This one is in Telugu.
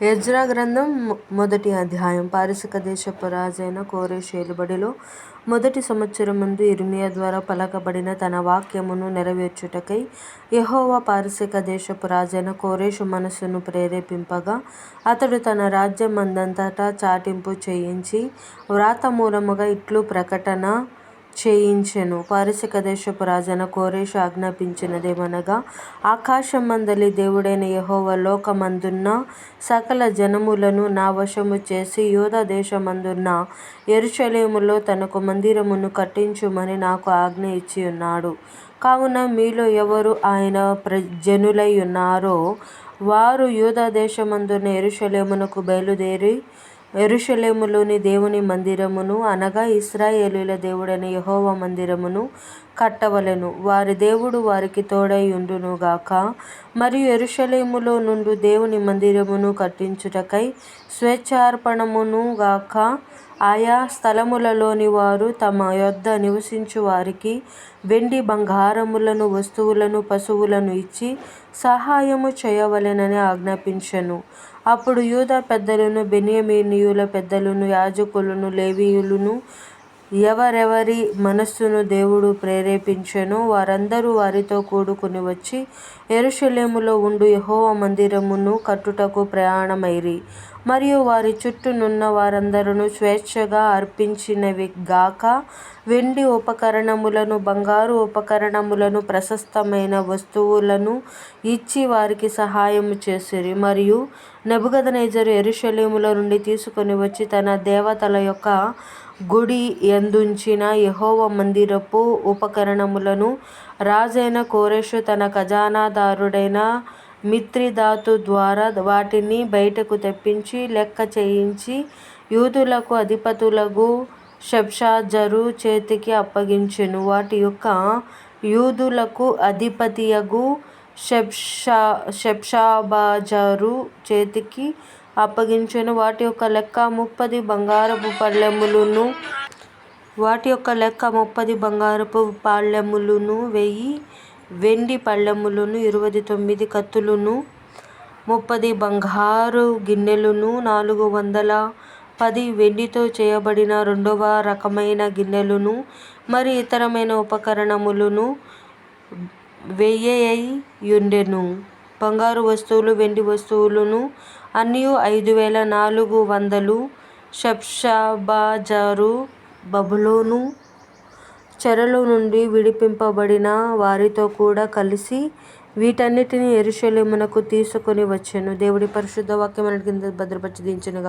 యజ్రా గ్రంథం మొదటి అధ్యాయం. పారసీక దేశపు రాజైన కోరేష్ ఏలుబడిలో మొదటి సంవత్సరమందు యిర్మీయా ద్వారా పలకబడిన తన వాక్యమును నెరవేర్చుటకై యహోవా పారసీక దేశపు రాజైన కోరెషు మనస్సును ప్రేరేపింపగా అతడు తన రాజ్యం అందంతటా చాటింపు చేయించి వ్రాతమూలముగా ఇట్లు ప్రకటన చేయించెను. పారసిక దేశపు రాజైన కోరెషు ఆజ్ఞాపించినదేమనగా ఆకాశమందలి దేవుడైన యహోవ లోకమందున్న సకల జనములను నా వశము చేసి యూదా దేశమందున్న యెరూషలేములో తనకు మందిరమును కట్టించుమని నాకు ఆజ్ఞ ఇచ్చి ఉన్నాడు. కావున మీలో ఎవరు ఆయన జనులైయున్నారో వారు యూదా దేశమందున్న ఎరుశలేమునకు బయలుదేరి యెరూషలేములోని దేవుని మందిరమును అనగా ఇశ్రాయేలీయుల దేవుడైన యెహోవా మందిరమును కట్టవలెను. వారి దేవుడు వారికి తోడై యుండును గాక. మరియు ఎరుషలేములో నుండు దేవుని మందిరమును కట్టించుటకై స్వేచ్ఛార్పణమును గాక. ఆయా స్థలములలోని వారు తమ యొద్ద నివసించు వారికి వెండి బంగారములను వస్తువులను పశువులను ఇచ్చి సహాయము చేయవలెనని ఆజ్ఞాపించెను. అప్పుడు యూదా పెద్దలను బెనియమీనియుల పెద్దలను యాజకులను లేవీయులను ఎవరెవరి మనస్సును దేవుడు ప్రేరేపించెనో వారందరూ వారితో కూడుకుని వచ్చి యెరూషలేములో ఉండు యెహోవా మందిరమును కట్టుటకు ప్రయాణమైరి. మరియు వారి చుట్టూనున్న వారందరూ వారందరును స్వేచ్ఛగా అర్పించినవి గాక వెండి ఉపకరణములను బంగారు ఉపకరణములను ప్రశస్తమైన వస్తువులను ఇచ్చి వారికి సహాయము చేసిరి. మరియు నెబుకద్నెజరు యెరూషలేములో నుండి తీసుకొని వచ్చి తన దేవతల యొక్క గుడి యందుంచిన యహోవ మందిరపు ఉపకరణములను రాజైన కోరేషు తన ఖజానాదారుడైన మిత్రిదాతు ద్వారా వాటిని బయటకు తెప్పించి లెక్క చేయించి యూదులకు అధిపతులగు షెబ్షాజరు చేతికి అప్పగించెను. వాటి యొక్క యూదులకు అధిపతియగు షెబ్షాబాజారు చేతికి అప్పగించెను. వాటి యొక్క లెక్క ముప్పది బంగారపు పళ్ళెములను వాటి యొక్క లెక్క ముప్పది బంగారపు పాళ్ళెములను వెయ్యి వెండి పళ్ళెములను ఇరవై తొమ్మిది కత్తులును ముప్పది బంగారు గిన్నెలును నాలుగు వందల పది వెండితో చేయబడిన రెండవ రకమైన గిన్నెలును మరి ఇతరమైన ఉపకరణములను వెయ్యియుండెను బంగారు వస్తువులు వెండి వస్తువులను అన్నీ ఐదు వేల నాలుగు వందలు షబ్షాబాజారు బబులోను చెరలో నుండి విడిపింపబడిన వారితో కూడా కలిసి వీటన్నిటిని ఎరుషలేమునకు తీసుకొని వచ్చెను. దేవుడి పరిశుద్ధ వాక్యం మన కింద భద్రపరచి దీవించును